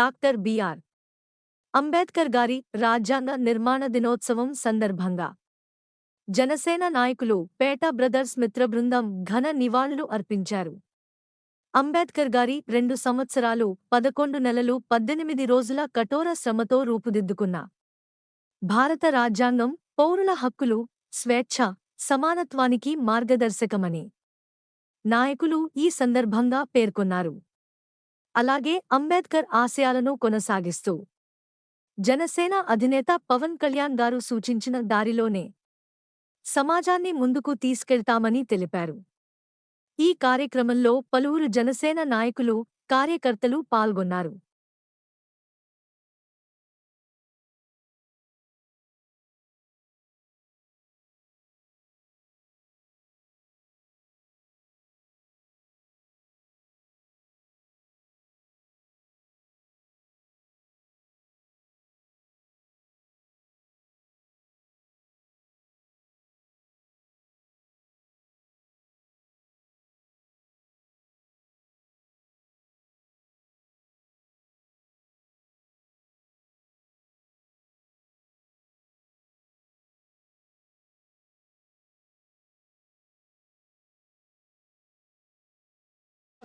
Doctor BR Ambedkar గారి రాజ్యాంగ నిర్మాణ దినోత్సవం సందర్భంగా జనసేన నాయకులు పేట బ్రదర్స్ మిత్రబృందం ఘన నివాళులు అర్పించారు. అంబేద్కర్ గారి రెండు సంవత్సరాలు పదకొండు నెలలు పద్దెనిమిది రోజుల కఠోర శ్రమతో రూపుదిద్దుకున్న భారత రాజ్యాంగం పౌరుల హక్కులు స్వేచ్ఛ సమానత్వానికి మార్గదర్శకమని నాయకులు ఈ సందర్భంగా పేర్కొన్నారు. అలాగే అంబేద్కర్ ఆశయాలను కొనసాగిస్తూ. జనసేన అధినేత పవన్ కళ్యాణ్ గారు సూచించిన దారిలోనే సమాజాన్ని ముందుకు తీసుకెళ్తామని తెలిపారు. ఈ కార్యక్రమంలో పలువురు జనసేన నాయకులు కార్యకర్తలు పాల్గొన్నారు.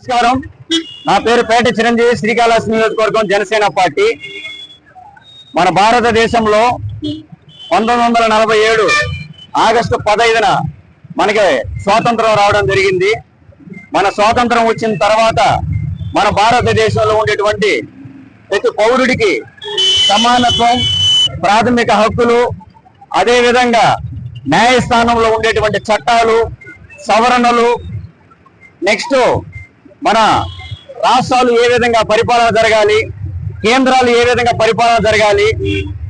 నమస్కారం. నా పేరు పేట చిరంజీవి శ్రీకాళహస్తి నియోజకవర్గం జనసేన పార్టీ. మన భారతదేశంలో పంతొమ్మిది వందల నలభై ఏడు ఆగస్టు పదహైదున మనకి స్వాతంత్రం రావడం జరిగింది. మన స్వాతంత్రం వచ్చిన తర్వాత మన భారతదేశంలో ఉండేటువంటి ప్రతి పౌరుడికి సమానత్వం ప్రాథమిక హక్కులు అదేవిధంగా న్యాయస్థానంలో ఉండేటువంటి చట్టాలు సవరణలు నెక్స్ట్ మన రాష్ట్రాలు ఏ విధంగా పరిపాలన జరగాలి కేంద్రాలు ఏ విధంగా పరిపాలన జరగాలి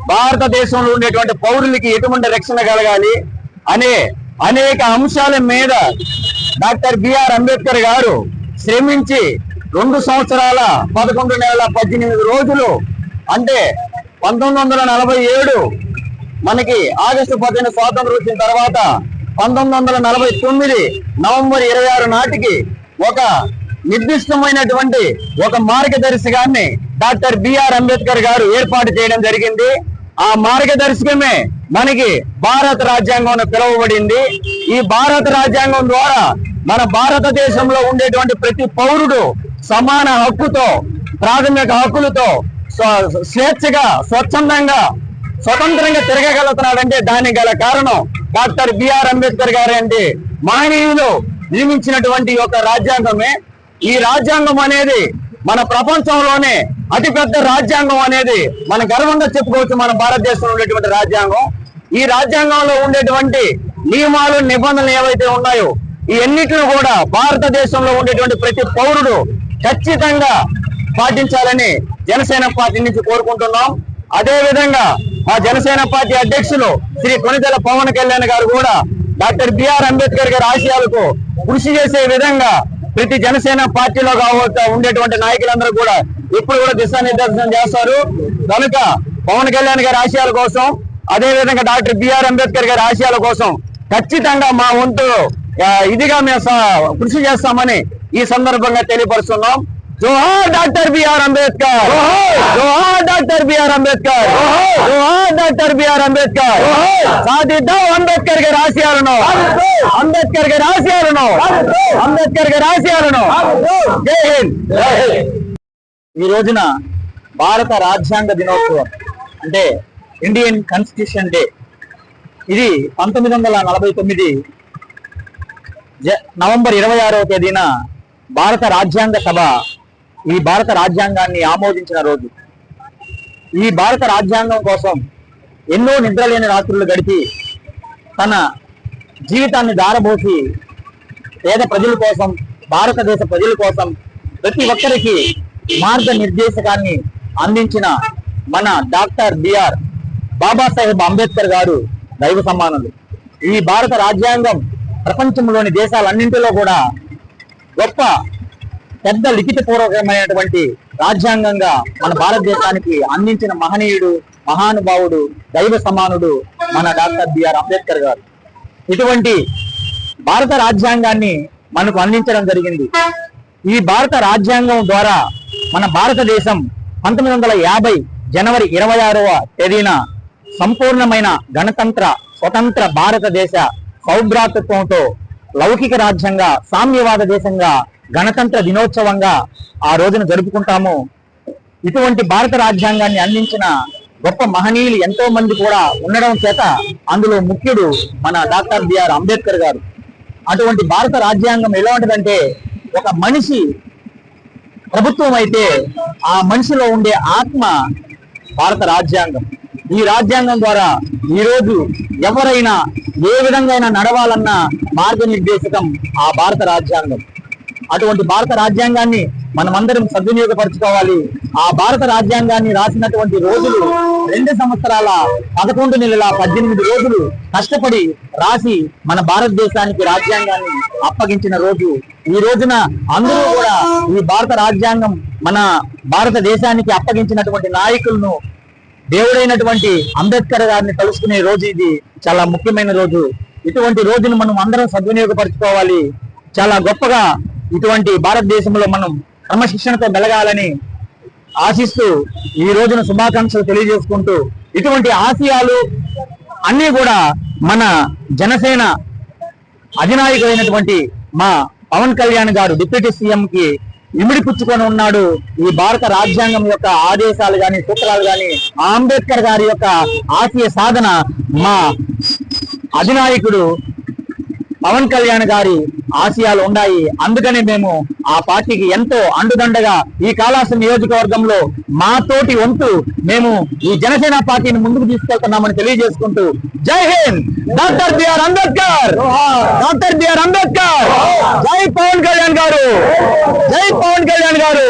భారతదేశంలో ఉండేటువంటి పౌరులకి ఎటువంటి రక్షణ కలగాలి అనే అనేక అంశాల మీద డాక్టర్ బిఆర్ అంబేద్కర్ గారు శ్రమించి రెండు సంవత్సరాల పదకొండు నెలల పద్దెనిమిది రోజులు అంటే పంతొమ్మిది వందల నలభై ఏడు మనకి ఆగస్టు పద్దెనిమిది స్వాతంత్రం వచ్చిన తర్వాత పంతొమ్మిది వందల నలభై తొమ్మిది నవంబర్ ఇరవై ఆరు నాటికి ఒక నిర్దిష్టమైనటువంటి ఒక మార్గదర్శకాన్ని డాక్టర్ బిఆర్ అంబేద్కర్ గారు ఏర్పాటు చేయడం జరిగింది. ఆ మార్గదర్శకమే మనకి భారత రాజ్యాంగం పిలువబడింది. ఈ భారత రాజ్యాంగం ద్వారా మన భారతదేశంలో ఉండేటువంటి ప్రతి పౌరుడు సమాన హక్కుతో ప్రాథమిక హక్కులతో స్వేచ్ఛగా స్వచ్ఛందంగా స్వతంత్రంగా తిరగగలుగుతున్నాడంటే దానికి గల కారణం డాక్టర్ బిఆర్ అంబేద్కర్ గారు అంటే మహనీయులు నిర్మించినటువంటి ఒక రాజ్యాంగమే ఈ రాజ్యాంగం అనేది మన ప్రపంచంలోనే అతిపెద్ద రాజ్యాంగం అనేది మన గర్వంగా చెప్పుకోవచ్చు మన భారతదేశంలో ఉండేటువంటి రాజ్యాంగం. ఈ రాజ్యాంగంలో ఉండేటువంటి నియమాలు నిబంధనలు ఏవైతే ఉన్నాయో ఈ అన్నిటిని కూడా భారతదేశంలో ఉండేటువంటి ప్రతి పౌరుడు ఖచ్చితంగా పాటించాలని జనసేన పార్టీ నుంచి కోరుకుంటున్నాం. అదే విధంగా మా జనసేన పార్టీ అధ్యక్షులు శ్రీ కొనితెల పవన్ కళ్యాణ్ గారు కూడా డాక్టర్ బిఆర్ అంబేద్కర్ గారి ఆశయాలకు కృషి చేసే విధంగా ప్రతి జనసేన పార్టీలో కావచ్చు ఉండేటువంటి నాయకులందరూ కూడా ఇప్పుడు కూడా దిశానిర్దేశం చేస్తారు. కనుక పవన్ కళ్యాణ్ గారి ఆశయాల కోసం అదే విధంగా డాక్టర్ బిఆర్ అంబేద్కర్ గారి ఆశయాల కోసం ఖచ్చితంగా మా వంతు ఇదిగా మేము కృషి చేస్తామని ఈ సందర్భంగా తెలియపరుస్తున్నాం. జోహార్ డాక్టర్ బిఆర్ అంబేద్కర్. జోహార్! Doctor BR Ambedkar. జోహార్! Doctor BR Ambedkar. సాధిద్దాం అంబేద్కర్ గారి ఆశయాలను అంబేద్కర్ గారి ఆశయాలను అంబేద్కర్ గారి ఆశయాలను జై హింద్. ఈ రోజున భారత రాజ్యాంగ దినోత్సవం అంటే ఇండియన్ కాన్స్టిట్యూషన్ డే ఇది పంతొమ్మిది వందల నలభై తొమ్మిది నవంబర్ ఇరవై ఆరవ తేదీన భారత రాజ్యాంగ సభ ఈ భారత రాజ్యాంగాన్ని ఆమోదించిన రోజు. ఈ భారత రాజ్యాంగం కోసం ఎన్నో నిద్రలేని రాత్రులు గడిపి తన జీవితాన్ని దారబోసి పేద ప్రజల కోసం భారతదేశ ప్రజల కోసం ప్రతి ఒక్కరికి మార్గనిర్దేశకాన్ని అందించిన మన డాక్టర్ బిఆర్ బాబాసాహెబ్ అంబేద్కర్ గారు దైవ సమానులు ఈ భారత రాజ్యాంగం ప్రపంచంలోని దేశాలన్నింటిలో కూడా గొప్ప పెద్ద లిఖిత పూర్వకమైనటువంటి రాజ్యాంగంగా మన భారతదేశానికి అందించిన మహనీయుడు మహానుభావుడు దైవ సమానుడు మన డాక్టర్ బిఆర్ అంబేద్కర్ గారు. ఇటువంటి భారత రాజ్యాంగాన్ని మనకు అందించడం జరిగింది. ఈ భారత రాజ్యాంగం ద్వారా మన భారతదేశం పంతొమ్మిది వందల యాభై జనవరి ఇరవై ఆరవ తేదీన సంపూర్ణమైన గణతంత్ర స్వతంత్ర భారతదేశ సౌభ్రాతత్వంతో లౌకిక రాజ్యంగా సామ్యవాద దేశంగా గణతంత్ర దినోత్సవంగా ఆ రోజున జరుపుకుంటాము. ఇటువంటి భారత రాజ్యాంగాన్ని అందించిన గొప్ప మహనీయులు ఎంతో మంది కూడా ఉండడం చేత అందులో ముఖ్యుడు మన డాక్టర్ బిఆర్ అంబేద్కర్ గారు. అటువంటి భారత రాజ్యాంగం ఎలాంటిదంటే ఒక మనిషి ప్రభుత్వం అయితే ఆ మనిషిలో ఉండే ఆత్మ భారత రాజ్యాంగం. ఈ రాజ్యాంగం ద్వారా ఈ రోజు ఎవరైనా ఏ విధంగా నడవాలన్న మార్గనిర్దేశకం ఆ భారత రాజ్యాంగం. అటువంటి భారత రాజ్యాంగాన్ని మనమందరం సద్వినియోగపరచుకోవాలి. ఆ భారత రాజ్యాంగాన్ని రాసినటువంటి రోజులు రెండు సంవత్సరాల పదకొండు నెలల పద్దెనిమిది రోజులు కష్టపడి రాసి మన భారతదేశానికి రాజ్యాంగాన్ని అప్పగించిన రోజు. ఈ రోజున అందరూ కూడా ఈ భారత రాజ్యాంగం మన భారతదేశానికి అప్పగించినటువంటి నాయకులను దేవుడైనటువంటి అంబేద్కర్ గారిని కలుసుకునే రోజు ఇది చాలా ముఖ్యమైన రోజు. ఇటువంటి రోజును మనం అందరం సద్వినియోగపరచుకోవాలి. చాలా గొప్పగా ఇటువంటి భారతదేశంలో మనం క్రమశిక్షణతో మెలగాలని ఆశిస్తూ ఈ రోజున శుభాకాంక్షలు తెలియజేసుకుంటూ ఇటువంటి ఆశయాలు అన్నీ కూడా మన జనసేన అధినాయకుడైనటువంటి మా పవన్ కళ్యాణ్ గారు డిప్యూటీ సీఎం కి ఇమిడిపుచ్చుకొని ఉన్నాడు. ఈ భారత రాజ్యాంగం యొక్క ఆదేశాలు గాని సూత్రాలు గాని అంబేద్కర్ గారి యొక్క ఆశయ సాధన మా అధినాయకుడు పవన్ కళ్యాణ్ గారి ఆశయాలు ఉన్నాయి. అందుకనే మేము ఆ పార్టీకి ఎంతో అండుదండగా ఈ కాళాసు నియోజకవర్గంలో మా తోటి వంతు మేము ఈ జనసేన పార్టీని ముందుకు తీసుకెళ్తున్నామని తెలియజేసుకుంటూ జై Hind. Doctor BR Ambedkar. Doctor BR Ambedkar. జై పవన్ కళ్యాణ్ గారు. జై పవన్ కళ్యాణ్ గారు.